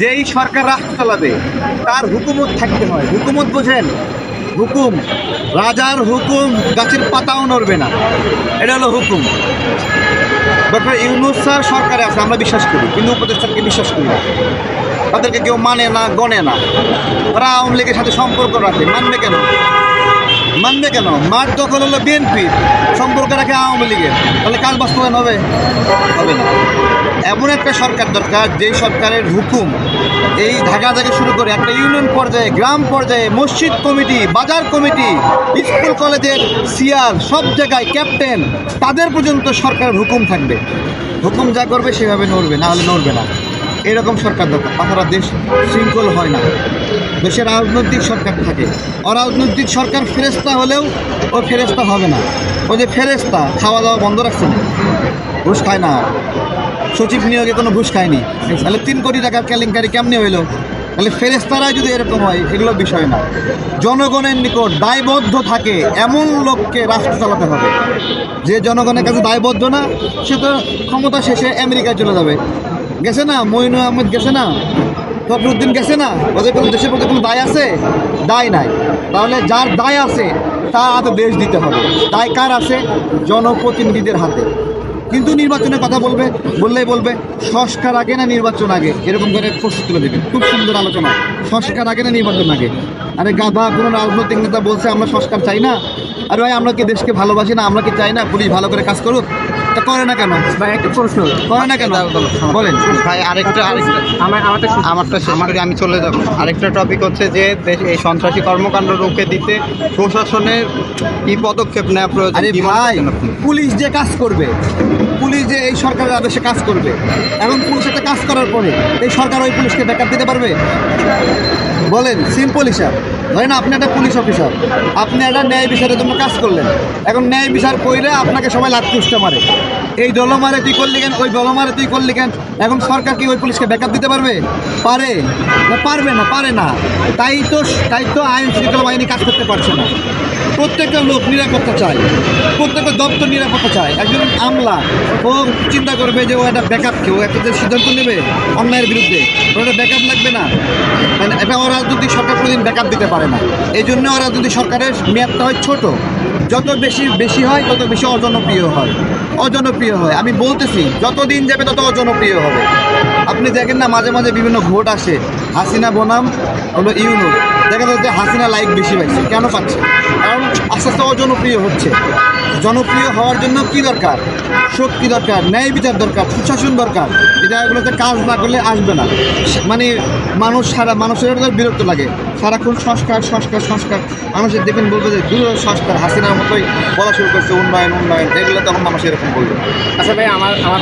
যেই সরকার রাষ্ট্র চালাবে, তার হুকুমত থাকতে হয়। হুকুমত বোঝেন, হুকুম, রাজার হুকুম গাছের পাতাও নড়বে না। এটা হলো হুকুম। ডক্টর ইউনুস স্যার সরকারে আছে, আমরা বিশ্বাস করি, কিন্তু উপদেষ্টাকে বিশ্বাস করি না। তাদেরকে কেউ মানে না গণে না। তারা আওয়ামী লীগের সাথে সম্পর্ক রাখে। মানবে কেন? মানবে কেন? মাঠ দখল হলো বিএনপি সম্পর্ক রাখে আওয়ামী লীগের। তাহলে কাজ বাস্তবায়ন হবে? হবে না। এমন একটা সরকার দরকার, যেই সরকারের হুকুম, এই ঢাকা থেকে শুরু করে একটা ইউনিয়ন পর্যায়ে, গ্রাম পর্যায়ে, মসজিদ কমিটি, বাজার কমিটি, স্কুল, কলেজের সিআর, সব জায়গায় ক্যাপ্টেন, তাদের পর্যন্ত সরকারের হুকুম থাকবে। হুকুম যা করবে সেভাবে নড়বে, না হলে নড়বে না। এরকম সরকার দরকার। তাছাড়া দেশ শৃঙ্খল হয় না। দেশের রাজনৈতিক সরকার থাকে। অরাজনৈতিক সরকার ফেরেস্তা হলেও ও ফেরেস্তা হবে না। ও যে ফেরেস্তা খাওয়া দাওয়া বন্ধ রাখছে না। ঘুষ খায় না। সচিব নিয়োগে কোনো ঘুষ খায়নি। তাহলে তিন কোটি টাকার কেলেঙ্কারি কেমনি হইল? তাহলে ফেরেস্তারাই যদি এরকম হয়, এগুলো বিষয় না। জনগণের নিকট দায়বদ্ধ থাকে এমন লোককে রাষ্ট্র চালাতে হবে। যে জনগণের কাছে দায়বদ্ধ না, সে তো ক্ষমতা শেষে আমেরিকায় চলে যাবে। গেছে না? মইনু আহমেদ গেছে না? ফখরুদ্দিন গেছে না? ওদের কোনো দেশের প্রতি কোনো দায় আছে? দায় নাই। তাহলে যার দায় আছে, তার হাতে দেশ দিতে হবে। দায় কার আছে? জনপ্রতিনিধিদের হাতে। কিন্তু নির্বাচনের কথা বলবে, বললেই বলবে, সংস্কার আগে না নির্বাচন আগে? এরকম করে প্রস্তুত তুলে দেবে। খুব সুন্দর আলোচনা। সংস্কার আগে না নির্বাচন আগে? আরে গাধা কোনো রাজনৈতিক নেতা বলছে, আমরা সংস্কার চাই না। আর ভাই, আমরা কি দেশকে ভালোবাসি না? আমরা কি চাই না পুলিশ ভালো করে কাজ করুক? তা করে না কেন? ভাই একটা প্রশ্ন। করে না কেন? বলেন। ভাই আরেকটা আরেকটা। আমার আমারটা করি আমি চলে যাব। আরেকটা টপিক হচ্ছে যে দেশ এই সন্ত্রাসী কর্মকাণ্ড রুখে দিতে প্রশাসনের কি পদক্ষেপ নেওয়া প্রয়োজন? ভাই পুলিশ যে কাজ করবে পুলিশ যে এই সরকারের আদেশে কাজ করবে এবং পুলিশ একটা কাজ করার পরে এই সরকার ওই পুলিশকে ব্যাকআপ দিতে পারবে? বলেন সিম্পল হিসাব। ধরেন আপনি একটা পুলিশ অফিসার আপনি একটা ন্যায় বিচারের জন্য কাজ করলেন। এখন ন্যায় বিচার কইরে আপনাকে সবাই লাখ কুষ্টা মারে। এই দল মারে তুই করলি কেন? ওই দল মারে তুই করলি কেন? এখন সরকার কি ওই পুলিশকে ব্যাকআপ দিতে পারবে? পারে। না, পারবে না, পারে না। তাই তো তাই তো আইন শৃঙ্খলা বাহিনী কাজ করতে পারছে না। প্রত্যেকটা লোক নিরাপত্তা চায়। প্রত্যেকটা দপ্তর নিরাপত্তা চায়। একজন আমলা, ও চিন্তা করবে যে ও একটা ব্যাকআপ কেউ, একটা সিদ্ধান্ত নেবে অন্যায়ের বিরুদ্ধে। একটা ব্যাকআপ লাগবে না। এটা অরাজনৈতিক সরকার কোনোদিন ব্যাকআপ দিতে পারে না। এই জন্য অরাজনৈতিক সরকারের মেয়াদটা হয় ছোট। যত বেশি বেশি হয়, তত বেশি অজনপ্রিয় হয়। অজনপ্রিয় হয়। আমি বলতেছি, যতদিন যাবে তত অজনপ্রিয় হবে। দেখেন না, মাঝে মাঝে বিভিন্ন ভোট আসে। হাসিনা বনাম হলো ইউনুস। দেখা যাচ্ছে হাসিনা লাইক বেশি পাইছে। কেন পাচ্ছে? কারণ আস্তে আস্তে অজনপ্রিয় হচ্ছে। জনপ্রিয় হওয়ার জন্য কি দরকার? শক্তি দরকার, ন্যায় বিচার দরকার, সুশাসন দরকার। এই জায়গাগুলোতে কাজ না করলে আসবে না। মানে মানুষ সারা, মানুষের বিরক্ত লাগে। সারাক্ষণ সংস্কার সংস্কার সংস্কার। মানুষের দেখবেন বলবে যে দূর সংস্কার। হাসিনার মতোই বলা শুরু করছে, উন্নয়ন উন্নয়ন। এগুলো তখন মানুষ এরকম বলবে। আচ্ছা ভাই, আমার আমার